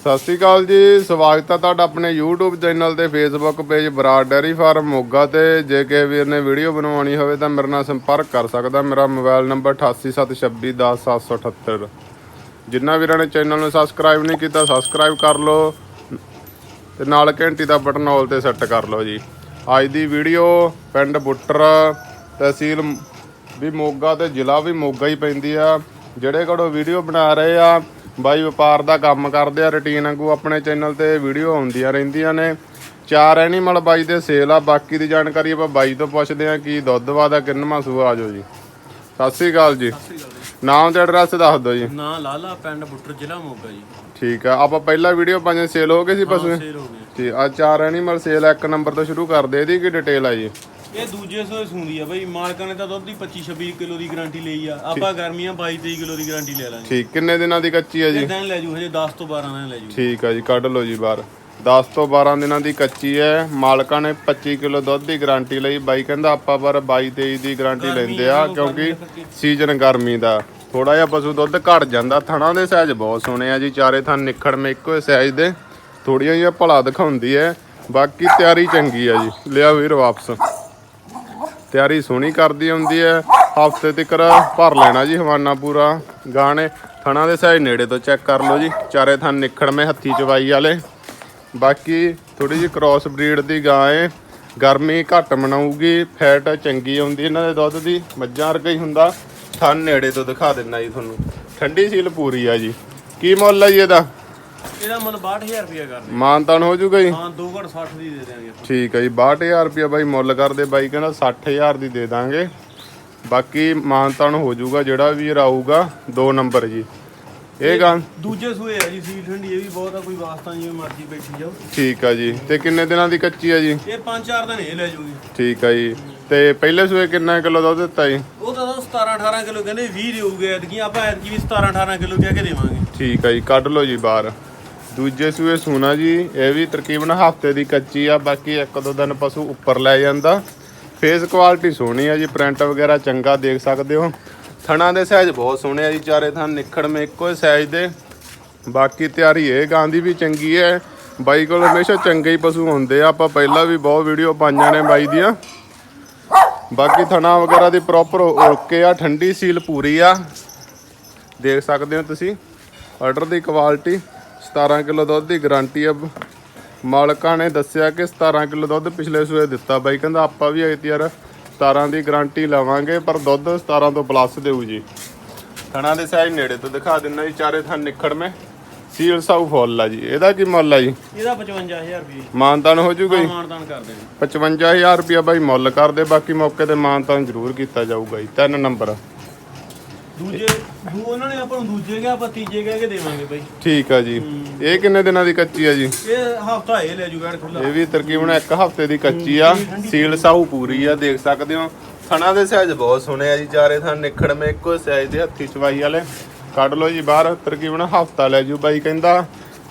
ਸਤਿ ਸ਼੍ਰੀ ਅਕਾਲ ਜੀ, ਸਵਾਗਤ ਹੈ ਤੁਹਾਡਾ ਆਪਣੇ YouTube ਚੈਨਲ ਤੇ Facebook page Brar dairy farm Moga ਤੇ। ਜੇ ਕਿਸੇ ਵੀਰ ਨੇ ਵੀਡੀਓ ਬਣਵਾਉਣੀ ਹੋਵੇ ਤਾਂ ਮੇਰੇ ਨਾਲ ਸੰਪਰਕ ਕਰ ਸਕਦਾ। ਮੇਰਾ ਮੋਬਾਈਲ ਨੰਬਰ 8876210778 ਜਿੰਨਾ ਵੀਰਾਂ ਨੇ ਚੈਨਲ ਨੂੰ ਸਬਸਕ੍ਰਾਈਬ ਨਹੀਂ ਕੀਤਾ ਸਬਸਕ੍ਰਾਈਬ ਕਰ ਲਓ। ਤੇ ਨਾਲ ਘੰਟੀ ਦਾ ਬਟਨ ਆਲ ਤੇ ਸੈੱਟ ਕਰ ਲਓ ਜੀ। ਅੱਜ ਦੀ ਵੀਡੀਓ ਪਿੰਡ ਬੁੱਟਰ, ਤਹਿਸੀਲ ਵੀ ਮੋਗਾ ਤੇ ਜ਼ਿਲ੍ਹਾ ਵੀ ਮੋਗਾ ਹੀ ਪੈਂਦੀ ਆ। ਜਿਹੜੇ ਕੋਲੋਂ ਵੀਡੀਓ ਬਣਾ ਰਹੇ ਆ ਬਾਈ ਵਪਾਰ ਦਾ ਕੰਮ ਕਰਦੇ ਆ ਰੁਟੀਨ ਵਾਂਗੂ ਆਪਣੇ ਚੈਨਲ ਤੇ ਵੀਡੀਓ ਆਉਂਦੀਆਂ ਰਹਿੰਦੀਆਂ ਨੇ। ਚਾਰ ਐਨੀਮਲ ਬਾਈ ਦੇ ਸੇਲ ਆ ਬਾਕੀ ਦੀ ਜਾਣਕਾਰੀ ਆਪਾਂ ਬਾਈ ਤੋਂ ਪੁੱਛਦੇ ਆ ਕੀ ਦੁੱਧ ਵਾਦਾ ਕਿੰਨਵਾਂ ਸੂਆ ਆ ਜਾਓ ਜੀ। ਸਤਿ ਸ੍ਰੀ ਅਕਾਲ ਜੀ। ਨਾਮ ਤੇ ਐਡਰੈਸ ਦੱਸ ਦਿਓ ਜੀ। ਨਾ ਲਾਲਾ ਪਿੰਡ ਬੁੱਟਰ ਜ਼ਿਲ੍ਹਾ ਮੋਗਾ ਜੀ। ਠੀਕ ਆ ਆਪਾਂ ਪਹਿਲਾ ਵੀਡੀਓ ਪੰਜ ਸੇਲ ਹੋ ਗਏ ਸੀ ਪਸ਼ੂ ਸੇਲ ਹੋ ਗਈ ਠੀਕ ਆ ਚਾਰ ਐਨੀਮਲ ਸੇਲ ਇੱਕ ਨੰਬਰ ਤੋਂ ਸ਼ੁਰੂ ਕਰਦੇ ਇਹਦੀ ਕੀ ਡਿਟੇਲ ਆ ਜੀ? ਇਹ ਦੂਜੇ ਸੋਏ ਸੁੰਦੀ ਆ ਬਈ ਮਾਲਕਾਂ ਨੇ ਤਾਂ ਦੁੱਧ ਦੀ 25 26 ਕਿਲੋ ਦੀ ਗਾਰੰਟੀ ਲਈ ਆ। ਆਪਾਂ ਗਰਮੀਆਂ 22 23 ਕਿਲੋ ਦੀ ਗਾਰੰਟੀ ਲੈ ਲਾਂਗੇ। ਠੀਕ ਕਿੰਨੇ ਦਿਨਾਂ ਦੀ ਕੱਚੀ ਹੈ ਜੀ? ਇਹ ਦਿਨ ਲੈ ਜੂ ਹਜੇ 10 ਤੋਂ 12 ਦਿਨ ਲੈ ਜੂ। ਠੀਕ ਆ ਜੀ ਕੱਢ ਲਓ ਜੀ ਬਾਹਰ। 10 ਤੋਂ 12 ਦਿਨਾਂ ਦੀ ਕੱਚੀ ਹੈ। ਮਾਲਕਾਂ ਨੇ 25 ਕਿਲੋ ਦੁੱਧ ਦੀ ਗਾਰੰਟੀ ਲਈ। ਬਾਈ ਕਹਿੰਦਾ ਆਪਾਂ ਪਰ 22 23 ਦੀ ਗਾਰੰਟੀ ਲੈਂਦੇ ਆ ਕਿਉਂਕਿ ਸੀਜ਼ਨ ਗਰਮੀ ਦਾ। ਥੋੜਾ ਜਿਹਾ ਪਸ਼ੂ ਦੁੱਧ ਘਟ ਜਾਂਦਾ। ਥਣਾ ਦੇ ਸਾਈਜ਼ ਬਹੁਤ ਸੋਹਣੇ ਆ ਜੀ। ਚਾਰੇ ਥਣ ਨਿਖੜ ਮੇ ਇੱਕੋ ਸਾਈਜ਼ ਦੇ। ਥੋੜੀਆਂ ਜਿਹੀਆਂ ਭਲਾ ਦਿਖਾਉਂਦੀ ਹੈ। ਬਾਕੀ ਤਿਆਰੀ ਚੰਗੀ ਆ ਜੀ। ਲਿਆ ਵੀਰ ਵਾਪਸ। ਤਿਆਰੀ ਸੋਹਣੀ ਕਰਦੀ ਹੁੰਦੀ ਹੈ ਹਫ਼ਤੇ ਤੱਕ ਭਰ ਲੈਣਾ ਜੀ ਹਵਾਨਾ ਪੂਰਾ। ਗਾਣੇ ਥਣਾ ਦੇ ਸਾਈਡ ਨੇੜੇ ਤੋਂ ਚੈੱਕ ਕਰ ਲਓ ਜੀ। ਚਾਰੇ ਥਣ ਨਿਖੜਵੇਂ ਹੱਥੀ ਚਵਾਈ ਵਾਲੇ। ਬਾਕੀ ਥੋੜੀ ਜਿਹੀ ਕ੍ਰਾਸ ਬਰੀਡ ਦੀ ਗਾਂ ਹੈ ਗਰਮੀ ਘੱਟ ਮਨਾਊਗੀ ਫੈਟ ਚੰਗੀ ਆਉਂਦੀ ਇਹਨਾਂ ਦੇ ਦੁੱਧ ਦੀ, ਮੱਝਾਂ ਵਰਗਾ ਹੀ ਹੁੰਦਾ। ਥਣ ਨੇੜੇ ਤੋਂ ਦਿਖਾ ਦਿੰਨਾ ਜੀ ਤੁਹਾਨੂੰ। ਠੰਡੀ ਸੀਲ ਪੂਰੀ ਆ ਜੀ। ਕੀ ਮੁੱਲ ਹੈ ਜੀ ਇਹਦਾ? ਇਹਦਾ ਮੁੱਲ 62000 ਰੁਪਇਆ ਕਰਦੇ ਮਾਨਤਾਨ ਹੋ ਜੂਗਾ ਜੀ? ਹਾਂ 2 ਘੜ 60 ਦੀ ਦੇ ਦੇਾਂਗੇ ਆਪਾਂ। ਠੀਕ ਹੈ ਜੀ 62000 ਰੁਪਇਆ ਬਾਈ ਮੁੱਲ ਕਰਦੇ ਬਾਈ ਕਹਿੰਦਾ 60000 ਦੀ ਦੇ ਦਾਂਗੇ। ਬਾਕੀ ਮਾਨਤਾਨ ਹੋ ਜਾਊਗਾ ਜਿਹੜਾ ਵੀ ਆਊਗਾ ਦੋ ਨੰਬਰ ਜੀ। ਇਹ ਗਾਂ ਦੂਜੇ ਸੂਏ ਆ ਜੀ ਸੀਲ ਠੰਡੀ ਇਹ ਵੀ ਬਹੁਤ ਆ ਕੋਈ ਵਾਸਤਾ ਜਿਵੇਂ ਮਰਜ਼ੀ ਬੈਠੀ ਜਾਓ। ਠੀਕ ਆ ਜੀ ਤੇ ਕਿੰਨੇ ਦਿਨਾਂ ਦੀ ਕੱਚੀ ਆ ਜੀ? ਇਹ 5-4 ਦਿਨ ਇਹ ਲੈ ਜੂਗੀ। ਠੀਕ ਆ ਜੀ ਤੇ ਪਹਿਲੇ ਸੂਏ ਕਿੰਨਾ ਕਿਲੋ ਦੁੱਧ ਦਿੱਤਾ ਜੀ? ਉਹ ਤਾਂ 17-18 ਕਿਲੋ ਕਹਿੰਦੇ 20 ਦੇਊਗੇ ਐਤਕੀ ਆਪਾਂ ਐਤਕੀ ਵੀ 17-18 ਕਿਲੋ ਕਹਿ ਕੇ ਦੇਵਾਂਗੇ। ਠੀਕ ਆ ਜੀ ਕੱਢ ਲਓ ਜੀ ਬਾਹਰ। ਦੂਜੇ ਸੂਏ ਸੂਣਾ ਜੀ, ਇਹ ਵੀ ਤਕਰੀਬਨ ਹਫ਼ਤੇ ਦੀ ਕੱਚੀ ਆ, ਬਾਕੀ ਇੱਕ ਦੋ ਦਿਨ ਪਸ਼ੂ ਉੱਪਰ ਲੈ ਜਾਂਦਾ। ਫੇਸ ਕੁਆਲਿਟੀ ਸੋਹਣੀ ਆ ਜੀ ਪ੍ਰਿੰਟ ਵਗੈਰਾ ਚੰਗਾ ਦੇਖ ਸਕਦੇ ਹੋ। ਥਣਾ ਦੇ ਸਾਈਜ਼ ਬਹੁਤ ਸੋਹਣੇ ਆ ਜੀ, ਚਾਰੇ ਥਣ ਨਿਖੜ ਮੇ ਇੱਕੋ ਹੀ ਸਾਈਜ਼ ਦੇ। ਬਾਕੀ ਤਿਆਰੀ ਇਹ ਗਾਂ ਦੀ ਵੀ ਚੰਗੀ ਹੈ। ਬਾਈ ਕੋਲ ਹਮੇਸ਼ਾ ਚੰਗੇ ਹੀ ਪਸ਼ੂ ਹੁੰਦੇ ਆ। ਆਪਾਂ ਪਹਿਲਾਂ ਵੀ ਬਹੁਤ ਵੀਡੀਓ ਪਾਈਆਂ ਨੇ ਬਾਈ ਦੀਆਂ। ਬਾਕੀ ਥਣਾ ਵਗੈਰਾ ਦੀ ਪ੍ਰੋਪਰ ਓਕੇ ਆ, ਠੰਡੀ ਸੀਲ ਪੂਰੀ ਆ। ਦੇਖ ਸਕਦੇ ਹੋ ਤੁਸੀਂ। ਆਰਡਰ ਦੀ ਕੁਆਲਿਟੀ 17 ਕਿਲੋ ਦੁੱਧ ਦੀ ਗਾਰੰਟੀ ਆ। ਮਾਲਕਾਂ ਨੇ ਦੱਸਿਆ ਕਿ 17 ਕਿਲੋ ਦੁੱਧ ਪਿਛਲੇ ਸੂਏ ਦਿੱਤਾ। ਬਾਈ ਕਹਿੰਦਾ ਆਪਾਂ ਵੀ ਐਤੀ ਯਾਰ 17 ਦੀ ਗਾਰੰਟੀ ਲਵਾਂਗੇ ਪਰ ਦੁੱਧ 17 ਤੋਂ ਪਲੱਸ ਦੇਊ ਜੀ। ਥਣਾ ਦੇ ਸਾਈਜ਼ ਨੇੜੇ ਤੋਂ ਦਿਖਾ ਦਿੰਦਾ ਜੀ ਚਾਰੇ ਥਣ ਨਿਖੜ ਮੇ। ਸੀਲ ਸਾਊ ਫੁੱਲ ਆ ਜੀ। ਇਹਦਾ ਕੀ ਮੁੱਲ ਆ ਜੀ? ਇਹਦਾ 55000 ਰੁਪਏ ਮਾਨਤਾਨ ਹੋ ਜੂਗਾ ਜੀ? ਮਾਨਦਾਨ ਕਰ ਦੇਣੇ 55000 ਰੁਪਇਆ ਬਾਈ ਮੁੱਲ ਕਰਦੇ ਬਾਕੀ ਮੌਕੇ ਤੇ ਮਾਨਤਾਨ ਜ਼ਰੂਰ ਕੀਤਾ ਜਾਊਗਾ ਜੀ। ਤਿੰਨ ਨੰਬਰ। ਦੂਜੇ ਦੂ ਉਹਨਾਂ ਨੇ ਆਪਾਂ ਨੂੰ ਦੂਜੇ ਕਿਹਾ ਆਪਾਂ ਤੀਜੇ ਕਹਿ ਕੇ ਦੇਵਾਂਗੇ ਬਾਈ। ਠੀਕ ਆ ਜੀ। ਇਹ ਕਿੰਨੇ ਦਿਨਾਂ ਦੀ ਕੱਚੀ ਆ ਜੀ? ਇਹ ਹਫਤਾ ਇਹ ਲੈ ਜੂਗਾ ਖੁੱਲਾ ਇਹ ਵੀ ਤਕਰੀਬਨ ਇੱਕ ਹਫ਼ਤੇ ਦੀ ਕੱਚੀ ਆ। ਸੀਲ ਸਾਊ ਪੂਰੀ ਆ ਦੇਖ ਸਕਦੇ ਹੋ। ਥਣਾ ਦੇ ਸਾਈਜ਼ ਬਹੁਤ ਸੋਹਣੇ ਆ ਜੀ ਚਾਰੇ ਥਣ ਨਿਖੜ ਮੇ ਇੱਕੋ ਸਾਈਜ਼ ਦੇ ਹੱਥੀ ਚਵਾਈ ਵਾਲੇ। ਕੱਢ ਲਓ ਜੀ ਬਾਹਰ ਤਕਰੀਬਨ ਹਫਤਾ ਲੈ ਜੂ ਬਾਈ ਕਹਿੰਦਾ।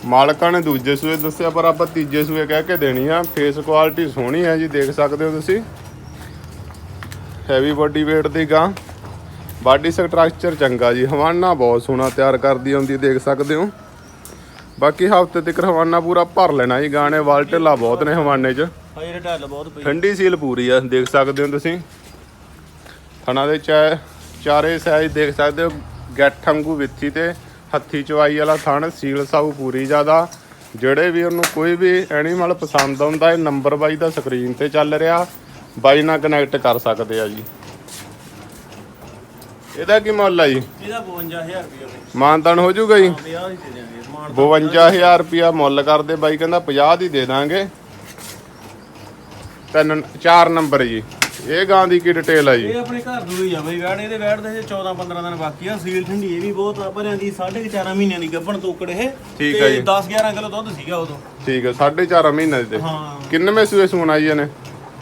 ਮਾਲਕਾਂ ਨੇ ਦੂਜੇ ਸੂਏ ਦੱਸਿਆ ਪਰ ਆਪਾਂ ਤੀਜੇ ਸੂਏ ਕਹਿ ਕੇ ਦੇਣੀ ਆ। ਫੇਸ ਕੁਆਲਿਟੀ ਸੋਹਣੀ ਆ ਜੀ ਦੇਖ ਸਕਦੇ ਹੋ ਤੁਸੀਂ। ਹੈਵੀ ਬਾਡੀ weight ਦੀ ਗਾਂ। ਬਾਡੀ ਸਟਰਕਚਰ ਚੰਗਾ ਜੀ ਹਵਾਨਾ ਬਹੁਤ ਸੋਹਣਾ ਤਿਆਰ ਕਰਦੀ ਹੁੰਦੀ ਦੇਖ ਸਕਦੇ ਹੋ। ਬਾਕੀ ਹਫ਼ਤੇ ਤੱਕ ਹਵਾਨਾ ਪੂਰਾ ਭਰ ਲੈਣਾ ਜੀ ਗਾਣੇ ਵਾਲ ਢਿੱਲਾ ਬਹੁਤ ਨੇ ਹਵਾਨੇ 'ਚ। ਢੱਲ ਬਹੁਤ ਪਈ। ਠੰਡੀ ਸੀਲ ਪੂਰੀ ਆ ਦੇਖ ਸਕਦੇ ਹੋ ਤੁਸੀਂ। ਥਣਾ ਦੇ ਚਾਰੇ ਸਾਈਜ਼ ਦੇਖ ਸਕਦੇ ਹੋ ਗੱਠ ਵਾਂਗੂ ਵਿੱਥੀ ਤੇ ਹੱਥੀ ਚਵਾਈ ਵਾਲਾ ਥਣ ਸੀਲ ਸਾਊ ਪੂਰੀ ਜ਼ਿਆਦਾ। ਜਿਹੜੇ ਵੀ ਉਹਨੂੰ ਕੋਈ ਵੀ ਐਨੀਮਲ ਪਸੰਦ ਆਉਂਦਾ ਇਹ ਨੰਬਰ ਬਾਈ ਦਾ ਸਕਰੀਨ ਤੇ ਚੱਲ ਰਿਹਾ। ਬਾਈ ਨਾਲ ਕਨੈਕਟ ਕਰ ਸਕਦੇ ਆ ਜੀ। ਇਹਦਾ ਕੀ ਮੁੱਲ ਆ ਜੀ? ਇਹਦਾ 52000 ਰੁਪਏ ਮਾਨਤਾਨ ਹੋ ਜਾਊਗਾ ਜੀ? 50 ਦੀ ਦੇ ਦੇਵਾਂਗੇ ਮਾਨ 52000 ਰੁਪਿਆ ਮੁੱਲ ਕਰਦੇ ਬਾਈ ਕਹਿੰਦਾ 50 ਦੀ ਦੇ ਦਾਂਗੇ। ਤਿੰਨ ਚਾਰ ਨੰਬਰ ਜੀ। ਇਹ ਗਾਂ ਦੀ ਕੀ ਡਿਟੇਲ ਆ ਜੀ? ਇਹ ਆਪਣੇ ਘਰ ਨੂੰ ਹੀ ਆ ਬਈ ਵੈੜ ਇਹਦੇ ਵੈੜ ਦੇ 14 15 ਦਿਨ ਬਾਕੀ ਆ ਸੀਲ ਠੰਡੀ ਇਹ ਵੀ ਬਹੁਤ ਆ ਭਰਿਆਂ ਦੀ 4.5 ਮਹੀਨਿਆਂ ਦੀ ਗੱਭਣ ਤੋਕੜ ਇਹ। ਠੀਕ ਆ ਜੀ। 10 11 ਕਿਲੋ ਦੁੱਧ ਸੀਗਾ ਉਦੋਂ। ਠੀਕ ਹੈ 4.5 ਮਹੀਨੇ ਦੇ ਹਾਂ। ਕਿੰਨਵੇਂ ਸੂਏ ਸੂਣ ਆਈ ਇਹਨੇ?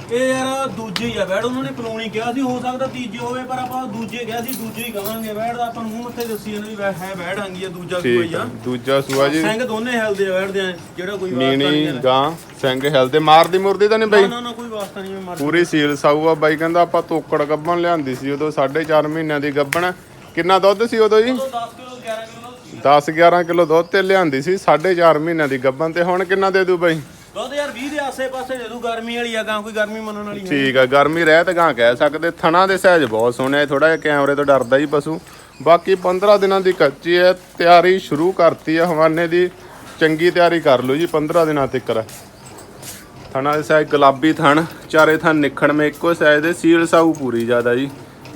ਇਹ ਯਾਰ ਦੂਜੇ ਹੀ ਆ ਵੈੜ ਉਹਨਾਂ ਨੇ ਪਲੂਣੀ ਕਿਹਾ ਸੀ ਹੋ ਸਕਦਾ ਤੀਜੇ ਹੋਵੇ ਪਰ ਆਪਾਂ ਦੂਜੇ ਕਿਹਾ ਸੀ ਦੂਜੇ ਹੀ ਕਵਾਂਗੇ ਦਾ ਆਪਾਂ ਨੂੰ ਮੂੰਹ ਮੱਥੇ ਦੱਸੀ ਜਾਂਦੇ ਵੀ ਵੈ- ਹੈ ਵੈੜ ਆਂਗੀ ਆ ਦੂਜਾ ਕੋਈ ਠੀਕ ਆ। ਦੂਜਾ ਸੂਆ ਜੀ। ਸਿੰਘ ਦੋਨੇ ਹੈਲਦੇ ਆ ਵੈੜ ਦੇ ਜਿਹੜਾ ਕੋਈ ਵਾਸਤਾ ਨੀਣੀ ਨਹੀਂ ਹੈ ਗਾਂ ਸਿੰਘ ਹੈਲ ਤੇ ਮਾਰਦੀ ਮੁਰਦੀ ਤਾਂ ਨਹੀਂ ਨਾ ਬਾਈ? ਨਾ ਨਾ ਕੋਈ ਵਾਸਤਾ ਨਹੀਂ ਮਰ ਪੂਰੀ ਸੀਲ ਸਾਊ ਆ ਬਾਈ ਕਹਿੰਦਾ ਆਪਾਂ ਤੋਕੜ ਗੱਬਣ ਲਿਆਂਦੀ ਸੀ ਉਦੋਂ 4.5 ਮਹੀਨਿਆਂ ਦੀ ਗੱਬਣ ਕਿੰਨਾ ਦੁੱਧ ਸੀ ਉਦੋਂ ਜੀ? ਉਦੋਂ 10 ਕਿਲੋ 11 ਕਿਲੋ। 10 11 ਕਿਲੋ ਦੁੱਧ ਤੇ ਲਿਆਂਦੀ ਸੀ 4.5 ਮਹੀਨਿਆਂ ਦੀ ਗੱਬਨ ਤੇ ਹੁਣ ਕਿੰਨਾ ਦੇ ਦੂ ਬਾਈ? ਆਸੇ-ਪਾਸੇ ਦੇ ਦੂ, ਗਰਮੀ ਵਾਲੀ ਆ, ਗਾਂ ਕੋਈ ਗਰਮੀ ਮੰਨਣ ਵਾਲੀ ਹੈ ਠੀਕ ਆ, ਗਰਮੀ ਰਹਿ ਤਾਂ ਗਾਂ ਕਹਿ ਸਕਦੇ, ਥਣਾ ਦੇ ਸਹਿਜ ਬਹੁਤ ਸੋਹਣੇ ਥੋੜਾ ਜਿਹਾ ਕੈਮਰੇ ਤੋਂ ਡਰਦਾ ਜੀ ਪਸ਼ੂ। ਬਾਕੀ 15 ਦਿਨਾਂ ਦੀ ਕੱਚੀ ਹੈ ਤਿਆਰੀ ਸ਼ੁਰੂ ਕਰਤੀ ਹੈ ਹਵਾਨੇ ਦੀ ਚੰਗੀ ਤਿਆਰੀ ਕਰ ਲਓ ਜੀ 15 ਦਿਨਾਂ ਤੱਕ ਥਣਾ ਦੇ ਸਹਿਜ ਗੁਲਾਬੀ ਥਣ, ਚਾਰੇ ਥਣ ਨਿਖਣ ਮੇ ਇੱਕੋ ਸਾਈਜ਼ ਦੇ, ਸੀਲ ਸਾਊ ਪੂਰੀ ਜ਼ਿਆਦਾ ਜੀ।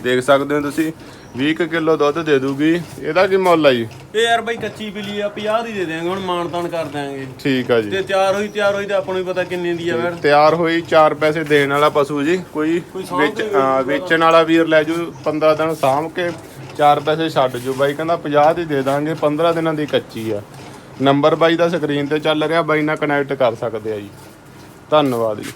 ਦੇਖ ਸਕਦੇ ਹੋ ਤੁਸੀਂ 20 ਕਿਲੋ ਦੁੱਧ ਦੇ ਦੂਗੀ। ਇਹਦਾ ਕੀ ਮੁੱਲ ਆ ਜੀ? ਇਹ ਯਾਰ ਬਾਈ ਕੱਚੀ ਬਿੱਲੀ ਆ 50 ਦੀ ਦੇ ਦੇਾਂਗੇ ਹੁਣ ਮਾਨ ਤਾਨ ਕਰ ਦਾਂਗੇ ਠੀਕ ਆ ਜੀ। ਤੇ ਤਿਆਰ ਹੋਈ ਤਿਆਰ ਹੋਈ ਤੇ ਆਪਾਂ ਨੂੰ ਵੀ ਪਤਾ ਕਿੰਨੇ ਦੀ ਆ ਵੈੜ ਤਿਆਰ ਹੋਈ 4 ਪੈਸੇ ਦੇਣ ਵਾਲਾ ਪਸ਼ੂ ਜੀ। ਕੋਈ ਵਿੱਚ ਹਾਂ, ਵੇਚਣ ਵਾਲਾ ਵੀਰ ਲੈ ਜੂ 15 ਦਿਨ ਸਾਂਭ ਕੇ 4 ਪੈਸੇ ਛੱਡ ਜੂ। ਬਾਈ ਕਹਿੰਦਾ 50 ਦੀ ਦੇ ਦਾਂਗੇ 15 ਦਿਨਾਂ ਦੀ ਕੱਚੀ ਆ। ਨੰਬਰ ਬਾਈ ਦਾ ਸਕਰੀਨ ਤੇ ਚੱਲ ਰਿਹਾ ਬਾਈ ਨਾਲ ਕਨੈਕਟ ਕਰ ਸਕਦੇ ਆ ਜੀ। ਧੰਨਵਾਦ ਜੀ।